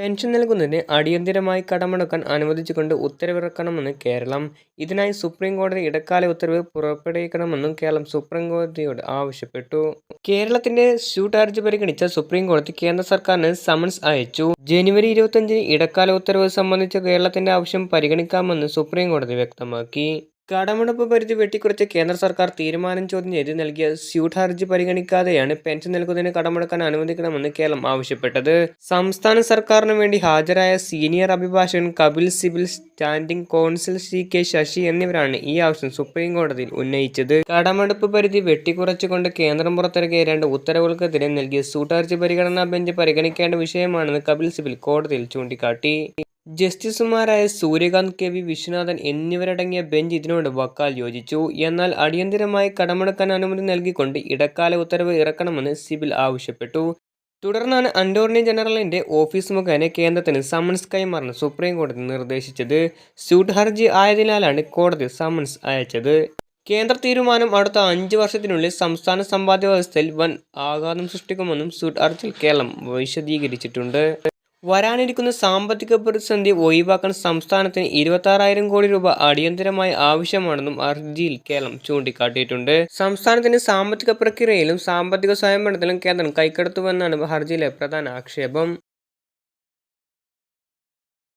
Pension നൽകുന്നതിന് അടിയന്തിരമായി കടമെടുക്കാൻ അനുവദിച്ചുകൊണ്ട് ഉത്തരവിറക്കണമെന്ന് കേരളം. ഇതിനായി സുപ്രീം കോടതി ഇടക്കാല ഉത്തരവ് പുറപ്പെടുവിക്കണമെന്നും കേരളം സുപ്രീം കോടതിയോട് ആവശ്യപ്പെട്ടു. കേരളത്തിന്റെ സ്യൂട്ട് ഹർജി പരിഗണിച്ച സുപ്രീം കോടതി കേന്ദ്ര സർക്കാരിന് സമൻസ് അയച്ചു. ജനുവരി ഇരുപത്തിയഞ്ചിന് ഇടക്കാല ഉത്തരവ് സംബന്ധിച്ച കേരളത്തിന്റെ ആവശ്യം പരിഗണിക്കാമെന്ന് സുപ്രീം കോടതി വ്യക്തമാക്കി. കടമെടുപ്പ് പരിധി വെട്ടിക്കുറച്ച് കേന്ദ്ര സർക്കാർ തീരുമാനം ചോദ്യം ചെയ്ത് നൽകിയ സ്യൂട്ട് ഹർജി പരിഗണിക്കാതെയാണ് പെൻഷൻ നൽകുന്നതിന് കടമെടുക്കാൻ അനുവദിക്കണമെന്ന് കേരളം ആവശ്യപ്പെട്ടത്. സംസ്ഥാന സർക്കാരിന് വേണ്ടി ഹാജരായ സീനിയർ അഭിഭാഷകൻ Kapil Sibal standing counsel C K Sasi എന്നിവരാണ് ഈ ആവശ്യം സുപ്രീം കോടതിയിൽ ഉന്നയിച്ചത്. കടമെടുപ്പ് പരിധി വെട്ടിക്കുറച്ചുകൊണ്ട് കേന്ദ്രം പുറത്തിറക്കിയ രണ്ട് ഉത്തരവുകൾക്കെതിരെ നൽകിയ സ്യൂട്ട് ഹർജി പരിഗണനാ ബെഞ്ച് പരിഗണിക്കേണ്ട വിഷയമാണെന്ന് കപിൽ സിബിൽ കോടതിയിൽ ചൂണ്ടിക്കാട്ടി. ജസ്റ്റിസുമാരായ സൂര്യകാന്ത് കെ വി വിശ്വനാഥൻ എന്നിവരടങ്ങിയ ബെഞ്ച് ഇതിനോട് വക്കാൽ യോജിച്ചു. എന്നാൽ അടിയന്തിരമായി കടമെടുക്കാൻ അനുമതി നൽകിക്കൊണ്ട് ഇടക്കാല ഉത്തരവ് ഇറക്കണമെന്ന് സിബിൽ ആവശ്യപ്പെട്ടു. തുടർന്നാണ് അന്റോർണി ജനറലിന്റെ ഓഫീസ് മുഖേന കേന്ദ്രത്തിന് സമൻസ് കൈമാറാൻ സുപ്രീം കോടതി നിർദ്ദേശിച്ചത്. സ്യൂട്ട് ഹർജി ആയതിനാലാണ് കോടതി സമൻസ് അയച്ചത്. കേന്ദ്ര തീരുമാനം അടുത്ത അഞ്ച് വർഷത്തിനുള്ളിൽ സംസ്ഥാന സമ്പാദ്യ വ്യവസ്ഥയിൽ വൻ ആഘാതം സൃഷ്ടിക്കുമെന്നും സ്യൂട്ട് ഹർജിയിൽ കേരളം വിശദീകരിച്ചിട്ടുണ്ട്. വരാനിരിക്കുന്ന സാമ്പത്തിക പ്രതിസന്ധി ഒഴിവാക്കാൻ സംസ്ഥാനത്തിന് ഇരുപത്താറായിരം കോടി രൂപ അടിയന്തരമായി ആവശ്യമാണെന്നും ഹർജിയിൽ കേരളം ചൂണ്ടിക്കാട്ടിയിട്ടുണ്ട്. സംസ്ഥാനത്തിന്റെ സാമ്പത്തിക പ്രക്രിയയിലും സാമ്പത്തിക സ്വയംഭരണത്തിലും കേന്ദ്രം കൈക്കടത്തുവെന്നാണ് ഹർജിയിലെ പ്രധാന ആക്ഷേപം.